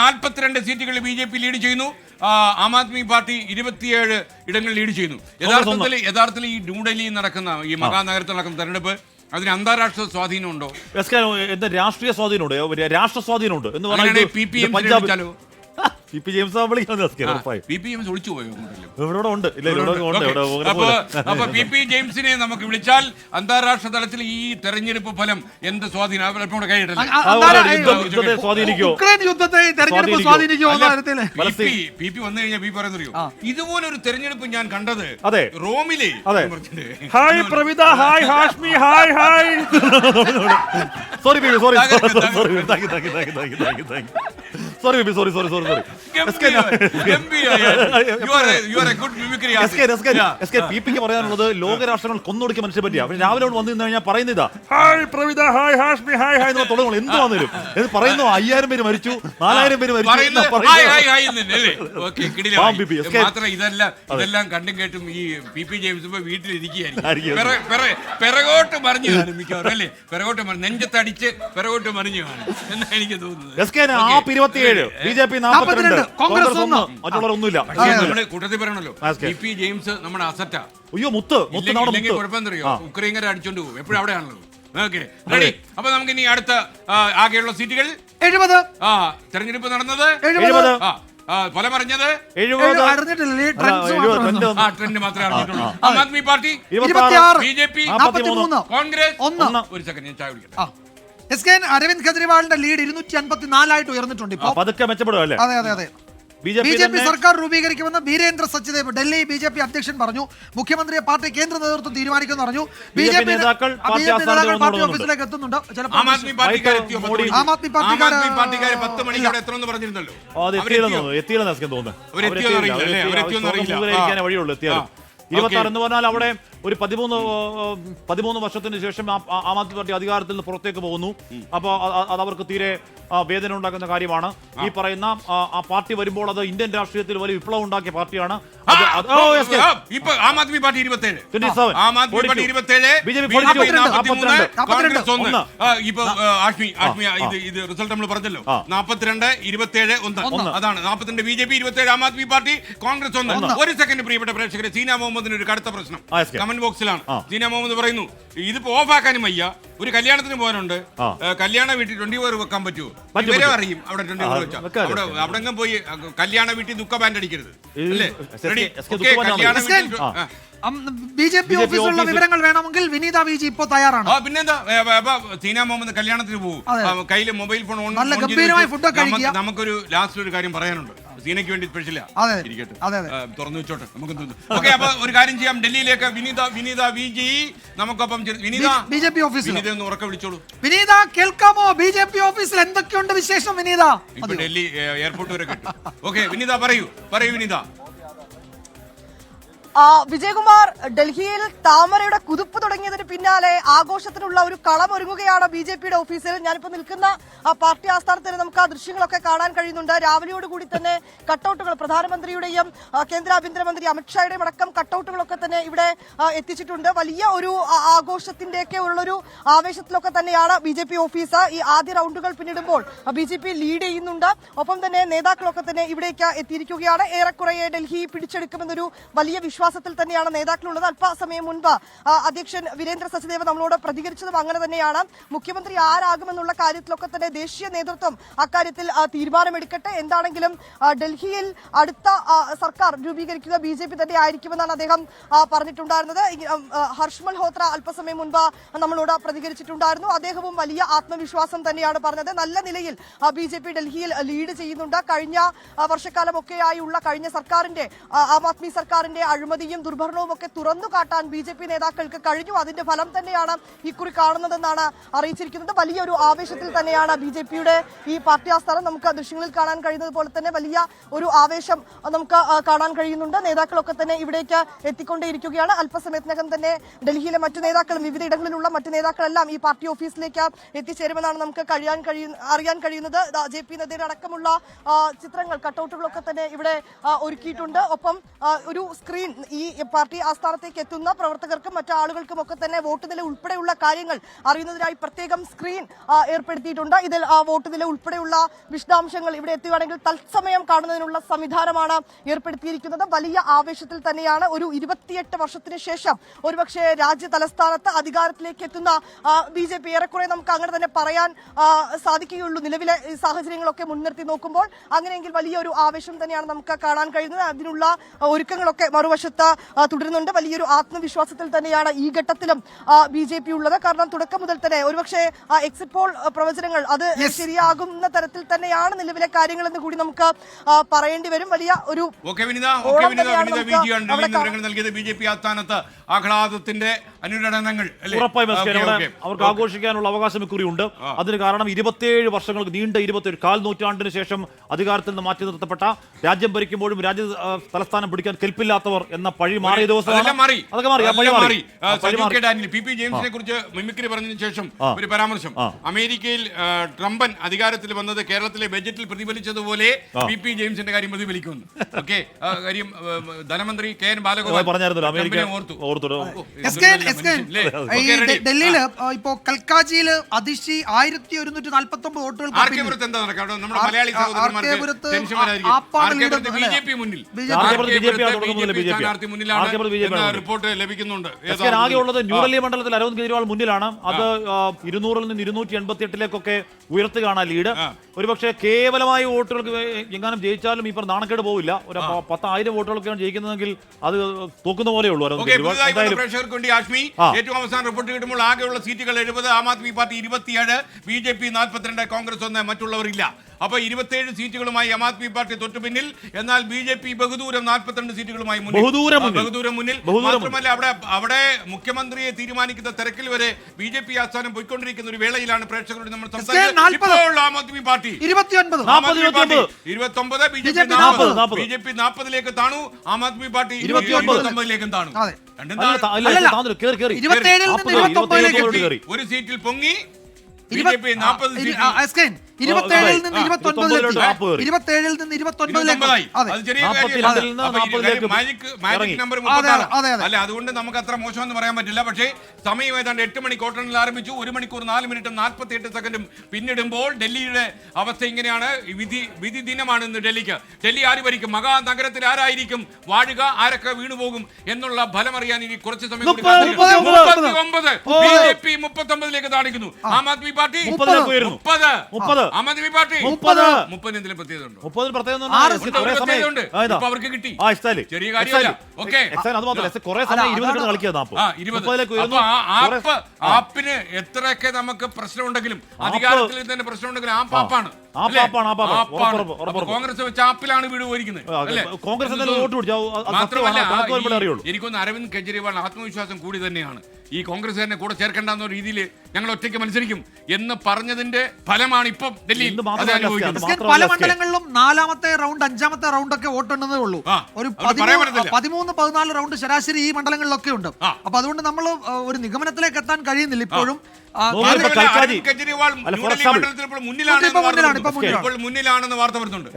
നാൽപ്പത്തിരണ്ട് സീറ്റുകളിൽ B J P lead ചെയ്യുന്നു. ആം ആദ്മി പാർട്ടി ഇരുപത്തിയേഴ് ഇടങ്ങൾ ലീഡ് ചെയ്യുന്നു. യഥാർത്ഥത്തിൽ യഥാർത്ഥത്തിൽ ഈ ന്യൂഡൽഹിയിൽ നടക്കുന്ന ഈ മഹാനഗരത്തിൽ നടക്കുന്ന തെരഞ്ഞെടുപ്പ് അതിന് അന്താരാഷ്ട്ര സ്വാധീനമുണ്ടോ രാഷ്ട്രീയ സ്വാധീനമുണ്ട്. രാഷ്ട്ര സ്വാധീനമുണ്ട് എന്ന് പറഞ്ഞാൽ P P M Punjab P P James P P M ഒളിച്ചു പോയോ അങ്ങോട്ടെങ്കിലും? ഇവിടെ ഉണ്ട് ഇല്ല ഇവിടെ ഉണ്ട്. ഇവിടെ ഇവിടെ അപ്പൊ പോലെ. അപ്പൊ പി പി ജെയിംസിനെ നമുക്ക് വിളിച്ചാൽ അന്താരാഷ്ട്ര തലത്തിൽ ഈ തെരഞ്ഞെടുപ്പ് ഫലം എന്ത് സ്വാധീനം അവർ അല്പം കൂടെ ആ, ഒരു യുദ്ധം- യുദ്ധത്തെ സ്വാധീനിക്കോ ഉക്രൈൻ യുദ്ധത്തെ ഈ തെരഞ്ഞെടുപ്പ് സ്വാധീനിക്കോ? സ്വാധീനിക്കുമോ എന്ന അല്ല, കാര്യത്തിൽ പി പി പി പി വന്നു കഴിഞ്ഞാൽ പി പറയുന്നറിയോ ഇതുപോലൊരു തെരഞ്ഞെടുപ്പ് ഞാൻ കണ്ടത് അതെ. റോമിലെ അതെ. Hi Pravitha hi Hashmi hi hi sorry sorry sorry thank you thank you thank you thank you thank you thank you sorry baby sorry sorry sorry sorry S K P പിക്ക് പറയാനുള്ളത് ലോകരാഷ്ട്രങ്ങൾ കൊന്നൊടുക്കിയ മനുഷ്യ പറ്റിയാ. പക്ഷെ രാവിലെ കൊണ്ട് വന്നു കഴിഞ്ഞാൽ പറയുന്ന ഇതാ hi Pravitha hi Hashmi hi hi എന്ന് തുടങ്ങുള്ളൂ എന്ത് വന്നാലും. എന്ന് പറയുന്നു അയ്യായിരം പേര് മരിച്ചു നാലായിരം പേര് മരിച്ചു പറയുന്നു എന്നാ ഹായ് ഹായ് പറയുന്നത്. ഹായ് എന്ന് തന്നെ അല്ലേ? ഓക്കേ, കിടിലമായി. പാവം മാത്രം ഇതെല്ലാം ഇതെല്ലാം കണ്ടും കേട്ടും ഈ പി പി ജെയിംസ് ഇപ്പൊ വീട്ടിലിരിക്കുകയായിരിക്കും പിറകോട്ട് മറിഞ്ഞു കാണും മിക്കവാറും അല്ലേ? പിറകോട്ട് മറിഞ്ഞ് നെഞ്ചത്തടിച്ച് പിറകോട്ട് മറിഞ്ഞു കാണും. എന്നാണ് എനിക്ക് തോന്നുന്നത്. S K. ആപ്പ് ഇരുപത്തിയേഴ് ബി ജെ പി നാൽപ്പത്തിരണ്ട് 42, കോൺഗ്രസ് ഒന്ന്. മറ്റുള്ളവർ ഒന്നുമില്ല. നമ്മൾ കൂട്ടത്തിൽ പറയണല്ലോ. എസ്കേ. പി ജെയിംസ് നമ്മുടെ അസറ്റാ. അയ്യോ മുത്ത്. മുത്ത് കുഴപ്പമെന്നറിയോ. ഉക്രൈൻകാരെ അടിച്ചോണ്ട് പോകും. എപ്പോഴും അവിടെയാണല്ലോ. ഓക്കെ. റെഡി. അപ്പൊ നമുക്ക് ഇനി അടുത്ത ആകെയുള്ള സീറ്റുകൾ. എഴുപത്. ആ തെരഞ്ഞെടുപ്പ് നടന്നത്. എഴുപത്. ആ ഫലം അറിഞ്ഞത്? ഈ ട്രെൻഡ്സ് ട്രെൻഡ് ആ ട്രെൻഡ് മാത്രമേ അറിഞ്ഞിട്ടുള്ളൂ. Aam Aadmi Party B J P Congress. ഒന്ന്. ഒന്ന്. ഒരു സെക്കൻഡ് ഞാൻ ചായ കുടിക്കട്ടെ. എസ് കെ അരവിന്ദ് കെജ്രിവാളിന്റെ ലീഡ് ഇരുന്നൂറ്റി അൻപത്തിനാലായിട്ട് ഉയർന്നിട്ടുണ്ട് ഇപ്പോൾ പതുക്കെ മെച്ചപ്പെടും അല്ലേ? അതെ അതെ അതെ. ബി ജെ പി സർക്കാർ രൂപീകരിക്കുമെന്ന് Virendra Sachdev Delhi B J P അധ്യക്ഷൻ പറഞ്ഞു. മുഖ്യമന്ത്രിയെ പാർട്ടി കേന്ദ്ര നേതൃത്വം തീരുമാനിക്കുമെന്ന് പറഞ്ഞു. ബി ജെ പി നേതാക്കൾ പാർട്ടി ഓഫീസിലേക്ക് എത്തുന്നുണ്ട്. ആം ചിലപ്പോൾ ആദ്മി പാർട്ടിക്കാർ എത്തിയോ പത്ത് മണിക്ക്? അവിടെ എത്തണമെന്ന് പറഞ്ഞിരുന്നല്ലോ? എത്തിയില്ലെന്ന് തോന്നുന്നു. വഴിയുള്ളൂ എത്തിയാലും? ഇരുപത്തി ആറ് എന്ന് പറഞ്ഞാൽ അവിടെ ഒരു പതിമൂന്ന് പതിമൂന്ന് വർഷത്തിന് ശേഷം ആ- ആദ്മി പാർട്ടി അധികാരത്തിൽ നിന്ന് പുറത്തേക്ക് പോകുന്നു. അപ്പോൾ അത് അവർക്ക് തീരെ വേദന ഉണ്ടാക്കുന്ന കാര്യമാണ്. ഈ പറയുന്ന ആ, പാർട്ടി വരുമ്പോൾ അത് ഇന്ത്യൻ രാഷ്ട്രീയത്തിൽ വലിയ വിപ്ലവം ഉണ്ടാക്കിയ പാർട്ടിയാണ്. ആ, ആദ്മി പാർട്ടി ഇരുപത്തേഴ്. 27. ആം ആദ്മി പാർട്ടി. ഇരുപത്തേഴ്. B J P. കോൺഗ്രസ് ഒന്ന്. ഇപ്പൊ ആഷ്മി ആഷ്മി ഇത് ഇത് റിസൾട്ട് നമ്മൾ പറഞ്ഞല്ലോ. ആ. നാൽപ്പത്തിരണ്ട് ഇരുപത്തേഴ് ഒന്ന്. അതാണ്. നാൽപ്പത്തിരണ്ട് ബി ജെ പി ഇരുപത്തേഴ് ആം ആദ്മി പാർട്ടി കോൺഗ്രസ് ഒന്ന്. ഒരു സെക്കൻഡ് പ്രിയപ്പെട്ട പ്രേക്ഷകരെ സീന മുഹമ്മദിന് ഒരു കടുത്ത പ്രശ്നം. കമന്റ് ബോക്സിലാണ് ജീന മുഹമ്മദ് പറയുന്നു ഇതിപ്പോ ഓഫ് ആക്കാനും വയ്യ. ഒരു കല്യാണത്തിന് പോകാനുണ്ട്. കല്യാണ വീട്ടിൽ ട്വന്റി ഫോർ വെക്കാൻ പറ്റുമോ? പറ്റും, ഇവരെ അറിയും അവിടെ ട്വന്റി ഫോർ വെച്ചാൽ അവിടെ. അവിടെ പോയി കല്യാണ വീട്ടിൽ ദുഃഖ ബാൻഡ് അടിക്കരുത്. അല്ലേ? S K- Ready? S K Okay, ദുഃഖ കല്യാണ വീട്ടിൽ-. ബി ജെ പി ഓഫീസിലുള്ള വിവരങ്ങൾ വേണമെങ്കിൽ വിനീത വി ജി ഇപ്പോൾ തയ്യാറാണ്. പിന്നെന്താ? സീന മുഹമ്മദ് കല്യാണത്തിന് പോകും. കയ്യിൽ മൊബൈൽ ഫോൺ ഓൺ നല്ല ഗംഭീരമായ ഫുഡൊക്കെ നമുക്കൊരു ലാസ്റ്റ് ഒരു കാര്യം പറയാനുണ്ട്. സീനയ്ക്ക് വേണ്ടി സ്പെഷ്യലാ അതെ. ഇരിക്കട്ടെ. അതെ, അതെ. തുറന്നു വെച്ചോട്ടെ. നമുക്ക് ഓക്കെ അപ്പൊ ഒരു കാര്യം ചെയ്യാം. ഡൽഹിയിലേക്ക് വിനീത വിനീത വി ജി നമുക്കൊപ്പം ചേർ- വിനീത ബി ജെ പി ഓഫീസിൽ വിനീത ഒന്ന് ഉറക്കെ വിളിച്ചോളൂ. വിനീത കേൾക്കാമോ? ബി ജെ പി ഓഫീസിൽ എന്തൊക്കെയുണ്ട് വിശേഷം വിനീത? ഇപ്പൊ ഡൽഹി എയർപോർട്ട് വരെ കിട്ടും. ഓക്കെ വിനീത പറയൂ. പറയൂ വിനീത. വിജയകുമാർ ഡൽഹിയിൽ താമരയുടെ കുതിപ്പ് തുടങ്ങിയതിന് പിന്നാലെ ആഘോഷത്തിനുള്ള ഒരു കളം ഒരുങ്ങുകയാണ് ബി ജെ പിയുടെ ഓഫീസിൽ. ഞാനിപ്പോ നിൽക്കുന്ന ആ പാർട്ടി ആസ്ഥാനത്തിന് നമുക്ക് ആ ദൃശ്യങ്ങളൊക്കെ കാണാൻ കഴിയുന്നുണ്ട്. രാവിലെയോടുകൂടി തന്നെ കട്ടൗട്ടുകൾ പ്രധാനമന്ത്രിയുടെയും കേന്ദ്ര ആഭ്യന്തരമന്ത്രി അമിത്ഷായുടെയും അടക്കം കട്ടൗട്ടുകളൊക്കെ തന്നെ ഇവിടെ എത്തിച്ചിട്ടുണ്ട്. വലിയ ഒരു ആഘോഷത്തിന്റെയൊക്കെ ഉള്ളൊരു ആവേശത്തിലൊക്കെ തന്നെയാണ് ബി ജെ പി ഓഫീസ്. ഈ ആദ്യ റൗണ്ടുകൾ പിന്നിടുമ്പോൾ ബി ജെ പി ലീഡ് ചെയ്യുന്നുണ്ട്. ഒപ്പം തന്നെ നേതാക്കളൊക്കെ തന്നെ ഇവിടേക്ക് എത്തിയിരിക്കുകയാണ്. ഏറെക്കുറെ ഡൽഹി പിടിച്ചെടുക്കുമെന്നൊരു വലിയ വിശ്വാസത്തിൽ തന്നെയാണ് നേതാക്കളുള്ളത്. അല്പസമയം മുൻപ് അധ്യക്ഷൻ വീരേന്ദ്ര സച്ചദേവ് നമ്മളോട് പ്രതികരിച്ചതും അങ്ങനെ തന്നെയാണ്. മുഖ്യമന്ത്രി ആരാകുമെന്നുള്ള കാര്യത്തിലൊക്കെ തന്നെ ദേശീയ നേതൃത്വം അക്കാര്യത്തിൽ തീരുമാനമെടുക്കട്ടെ. എന്താണെങ്കിലും ഡൽഹിയിൽ അടുത്ത സർക്കാർ രൂപീകരിക്കുക ബി ജെ പി തന്നെ ആയിരിക്കുമെന്നാണ് അദ്ദേഹം പറഞ്ഞിട്ടുണ്ടായിരുന്നത്. ഹർഷ്മൽ ഹോത്ര അല്പസമയം മുൻപ് നമ്മളോട് പ്രതികരിച്ചിട്ടുണ്ടായിരുന്നു. അദ്ദേഹവും വലിയ ആത്മവിശ്വാസം തന്നെയാണ് പറഞ്ഞത്. നല്ല നിലയിൽ ബി ജെ പി ഡൽഹിയിൽ ലീഡ് ചെയ്യുന്നുണ്ട്. കഴിഞ്ഞ വർഷക്കാലമൊക്കെയായുള്ള കഴിഞ്ഞ സർക്കാരിന്റെ ആ, ആദ്മി സർക്കാരിന്റെ അഴിമതിയും ദുർഭരണവും ഒക്കെ തുറന്നു കാട്ടാൻ ബി ജെ പി നേതാക്കൾക്ക് കഴിഞ്ഞു. അതിന്റെ ഫലം തന്നെയാണ് ഇക്കുറി കാണുന്നതെന്നാണ് അറിയിച്ചിരിക്കുന്നത്. വലിയൊരു ആവേശത്തിൽ തന്നെയാണ് ബി ജെ പിയുടെ ഈ പാർട്ടി ആസ്ഥാനം നമുക്ക് ദൃശ്യങ്ങളിൽ കാണാൻ കഴിയുന്നത് പോലെ തന്നെ വലിയ ഒരു ആവേശം നമുക്ക് കാണാൻ കഴിയുന്നുണ്ട്. നേതാക്കളൊക്കെ തന്നെ ഇവിടേക്ക് എത്തിക്കൊണ്ടേയിരിക്കുകയാണ്. അല്പസമയത്തിനകം തന്നെ ഡൽഹിയിലെ മറ്റു നേതാക്കളും വിവിധ ഇടങ്ങളിലുള്ള മറ്റു നേതാക്കളെല്ലാം ഈ പാർട്ടി ഓഫീസിലേക്ക് എത്തിച്ചേരുമെന്നാണ് നമുക്ക് കഴിയാൻ കഴിയുന്ന അറിയാൻ കഴിയുന്നത്. ജെ പി നദ്ദയുടെ അടക്കമുള്ള ചിത്രങ്ങൾ കട്ടൗട്ടുകളൊക്കെ തന്നെ ഇവിടെ ഒരുക്കിയിട്ടുണ്ട്. ഒപ്പം ഒരു സ്ക്രീൻ ഈ പാർട്ടി ആസ്ഥാനത്തേക്ക് എത്തുന്ന പ്രവർത്തകർക്കും മറ്റു ആളുകൾക്കും ഒക്കെ തന്നെ വോട്ട് നില ഉൾപ്പെടെയുള്ള കാര്യങ്ങൾ അറിയുന്നതിനായി പ്രത്യേകം സ്ക്രീൻ ഏർപ്പെടുത്തിയിട്ടുണ്ട്. ഇതിൽ ആ വോട്ട് നില ഉൾപ്പെടെയുള്ള വിശദാംശങ്ങൾ ഇവിടെ എത്തുകയാണെങ്കിൽ തത്സമയം കാണുന്നതിനുള്ള സംവിധാനമാണ് ഏർപ്പെടുത്തിയിരിക്കുന്നത്. വലിയ ആവേശത്തിൽ തന്നെയാണ് ഒരു ഇരുപത്തിയെട്ട് വർഷത്തിന് ശേഷം ഒരുപക്ഷെ രാജ്യ തലസ്ഥാനത്ത് അധികാരത്തിലേക്ക് എത്തുന്ന ബി ജെ പി ഏറെക്കുറെ നമുക്ക് അങ്ങനെ തന്നെ പറയാൻ സാധിക്കുകയുള്ളൂ. നിലവിലെ സാഹചര്യങ്ങളൊക്കെ മുൻനിർത്തി നോക്കുമ്പോൾ അങ്ങനെയെങ്കിൽ വലിയൊരു ആവേശം തന്നെയാണ് നമുക്ക് കാണാൻ കഴിയുന്നത്. അതിനുള്ള ഒരുക്കങ്ങളൊക്കെ മറുവശത്ത് ആ, തുടരുന്നുണ്ട്. വലിയൊരു ആത്മവിശ്വാസത്തിൽ തന്നെയാണ് ഈ ഘട്ടത്തിലും ബി ജെ പി ഉള്ളത്. കാരണം തുടക്കം മുതൽ തന്നെ ഒരുപക്ഷെ എക്സിറ്റ് പോൾ പ്രവചനങ്ങൾ അത് ശരിയാകുന്ന തരത്തിൽ തന്നെയാണ് നിലവിലെ കാര്യങ്ങൾ എന്ന് കൂടി നമുക്ക് പറയേണ്ടി വരും. വലിയ ഒരു നൽകിയത് ബി ജെ പി ആസ്ഥാനത്ത്. ആഹ്ലാദത്തിന്റെ അനുരണനങ്ങൾ ഉറപ്പായും. അവർക്ക് ആഘോഷിക്കാനുള്ള അവകാശം ഇക്കുറിയുണ്ട് അതിന് കാരണം ഇരുപത്തിയേഴ് വർഷങ്ങൾക്ക് നീണ്ട ഇരുപത്തിയേഴ് കാൽ നൂറ്റാണ്ടിന് ശേഷം അധികാരത്തിൽ നിന്ന് മാറ്റി നിർത്തപ്പെട്ട രാജ്യം ഭരിക്കുമ്പോഴും രാജ്യ തലസ്ഥാനം പിടിക്കാൻ കെൽപ്പില്ലാത്തവർ എന്ന പഴി മാറിയ ദിവസം മാറി. അതൊക്കെ മാറി പി പി ജെയിംസിനെ കുറിച്ച് മിമിക്രി പറഞ്ഞതിന് ശേഷം ഒരു പരാമർശം. അമേരിക്കയിൽ ട്രംപൻ അധികാരത്തിൽ വന്നത് കേരളത്തിലെ ബജറ്റിൽ പ്രതിഫലിച്ചതുപോലെ പി പി ജെയിംസിന്റെ കാര്യം പ്രതിഫലിക്കുന്നു. ഓക്കെ? കാര്യം ധനമന്ത്രി കെ എൻ ബാലഗോപാൽ പറഞ്ഞായിരുന്നു ഓർത്തു. ഓർത്തു ഓ, എസ് കെ ഇതൊന്നും എസ് കെ മനുഷ്യൻ, ല്ലേ? ഈ ഓക്കെ, ready. ഡെ- ഡൽഹിയിൽ ഇപ്പോ കൽക്കാജിയിൽ അതിശി ആയിരത്തി ഒരുന്നൂറ്റി നാല്പത്തി ഒമ്പത് മുന്നിൽ. റിപ്പോർട്ട് ലഭിക്കുന്നുണ്ട്. ആകെ ഉള്ളത് ന്യൂഡൽഹി മണ്ഡലത്തിൽ അരവിന്ദ് കെജ്രിവാൾ മുന്നിലാണ്. അത് ഇരുന്നൂറിൽ നിന്ന് ഇരുന്നൂറ്റി എൺപത്തി എട്ടിലേക്കൊക്കെ ഉയർത്തുകയാണ് ലീഡ്. ഒരുപക്ഷെ കേവലമായ വോട്ടുകൾക്ക് എങ്ങാനും ജയിച്ചാലും ഈ പറഞ്ഞ നാണക്കേട് പോവില്ല. ഒരു പത്തായിരം വോട്ടുകളൊക്കെയാണ് ജയിക്കുന്നതെങ്കിൽ അത് തോക്കുന്ന പോലെയുള്ളൂ അരവിന്ദ് കെജ്രിവാൾ. വന്ന എന്തായാലും പ്രേക്ഷകർക്ക് വേണ്ടി ആഷ്മി. ഏറ്റവും അവസാന റിപ്പോർട്ട് കിട്ടുമ്പോൾ ആകെയുള്ള സീറ്റുകൾ എഴുപത് ആം ആദ്മി പാർട്ടി ഇരുപത്തിയേഴ് ബി ജെ പി നാൽപ്പത്തിരണ്ട് കോൺഗ്രസ് ഒന്ന് മറ്റുള്ളവരില്ല അപ്പൊ ഇരുപത്തിയേഴ് സീറ്റുകളുമായി ആം ആദ്മി പാർട്ടി തൊട്ടു പിന്നിൽ. എന്നാൽ ബി ജെ പി ബഹുദൂരം നാൽപ്പത്തിരണ്ട് സീറ്റുകളുമായി മുന്നിൽ. ബഹുദൂരം മുന്നിൽ. മാത്രമല്ല അവിടെ അവിടെ മുഖ്യമന്ത്രിയെ തീരുമാനിക്കുന്ന തിരക്കിൽ വരെ ബി ജെ പി ആസ്ഥാനം പോയിക്കൊണ്ടിരിക്കുന്ന ഒരു വേളയിലാണ് പ്രേക്ഷകരോട് നമ്മൾ സംസാരിക്കുന്നത് ആം ആദ്മി പാർട്ടി. ഇരുപത്തൊമ്പത് ബി ജെ പി നാൽപ്പത്, നാൽപ്പത്. ബി ജെ പി നാൽപ്പതിലേക്ക് താണു. ആം ആദ്മി പാർട്ടി. ഇരുപത്തൊമ്പതിലേക്കും താണു. ഒരു സീറ്റിൽ പൊങ്ങി ബി ജെ പി നാൽപ്പത് ആ, ഇരുപത്തേഴിൽ നിന്ന് ഇരുപത്തി ഒൻപതിലേക്ക് നിന്ന് ഇരുപത്തി. ഒൻപതിലേക്ക്. രണ്ടിൽ നിന്ന്. അല്ല അതുകൊണ്ട് നമുക്ക് അത്ര മോശമെന്ന് പറയാൻ പറ്റില്ല. പക്ഷേ സമയം ഏതാണ്ട് എട്ട് മണി കോട്ടണിൽ ആരംഭിച്ചു. ഒരു മണിക്കൂർ നാല് മിനിറ്റും നാൽപ്പത്തി എട്ട് സെക്കൻഡും പിന്നിടുമ്പോൾ ഡൽഹിയുടെ അവസ്ഥ ഇങ്ങനെയാണ്. വിധി വിധി ദിനമാണ് ഇന്ന് ഡൽഹിക്ക്. ഡൽഹി ആര് ഭരിക്കും? മഹാനഗരത്തിൽ ആരായിരിക്കും? വാഴുക ആരൊക്കെ വീണുപോകും എന്നുള്ള ഫലം അറിയാൻ ഇനി കുറച്ച് സമയം മുപ്പത്തി ഒമ്പത് ബി ജെ പി മുപ്പത്തി ഒമ്പതിലേക്ക് താണിക്കുന്നു. ആം. ആദ്മി പാർട്ടി മുപ്പത്. മുപ്പത്. ആം ആദ്മി പാർട്ടി. മുപ്പത്. മുപ്പതിന് എന്തെങ്കിലും പ്രത്യേകത ഉണ്ടോ? പ്രത്യേകത ആറ് ഉണ്ട്, കുറേ ഒരു സമയം. പ്രത്യേകതയുണ്ട്. ആ, ഇതാ. ഇപ്പൊ അവർക്ക് കിട്ടി. ആ ചെറിയ കാര്യമല്ല. ഓക്കേ. എക്സാലി അത് മാത്രമല്ല എക്സാലി കുറേ സമയം ഇരുപത് ആ, ഇരുപത്. മുപ്പതിലേക്ക് അപ്പൊ ആ കുറേ- ആപ്പ് ആപ്പിന് എത്രയൊക്കെ നമുക്ക് പ്രശ്നമുണ്ടെങ്കിലും അധികാരത്തിൽ തന്നെ പ്രശ്നമുണ്ടെങ്കിലും ആ. പാപ്പാണ് കോൺഗ്രസ് വെച്ച് ആപ്പിലാണ് വീട് പോയിരിക്കുന്നത്? കോൺഗ്രസ് എനിക്കൊന്ന് അരവിന്ദ് കെജ്രിവാൾ ആത്മവിശ്വാസം കൂടി തന്നെയാണ്. ഈ കോൺഗ്രസ് തന്നെ കൂടെ ചേർക്കേണ്ടെന്ന രീതിയിൽ ഞങ്ങൾ ഒറ്റയ്ക്ക് മത്സരിക്കും എന്ന് പറഞ്ഞതിന്റെ ഫലമാണ് ഇപ്പം ഡൽഹിയിൽ പല മണ്ഡലങ്ങളിലും നാലാമത്തെ റൗണ്ട് അഞ്ചാമത്തെ റൗണ്ട് ഒക്കെ വോട്ടെണ്ണതേ ഉള്ളൂ ഒരു. പതിമൂന്ന് പതിനാല് റൗണ്ട് ശരാശരി ഈ മണ്ഡലങ്ങളിലൊക്കെ ഉണ്ട്. അപ്പൊ അതുകൊണ്ട് നമ്മൾ ഒരു നിഗമനത്തിലേക്ക് എത്താൻ കഴിയുന്നില്ല ഇപ്പോഴും. കൽക്കാജി. മുന്നിലാണെന്ന് വാർത്ത വരുന്നുണ്ട്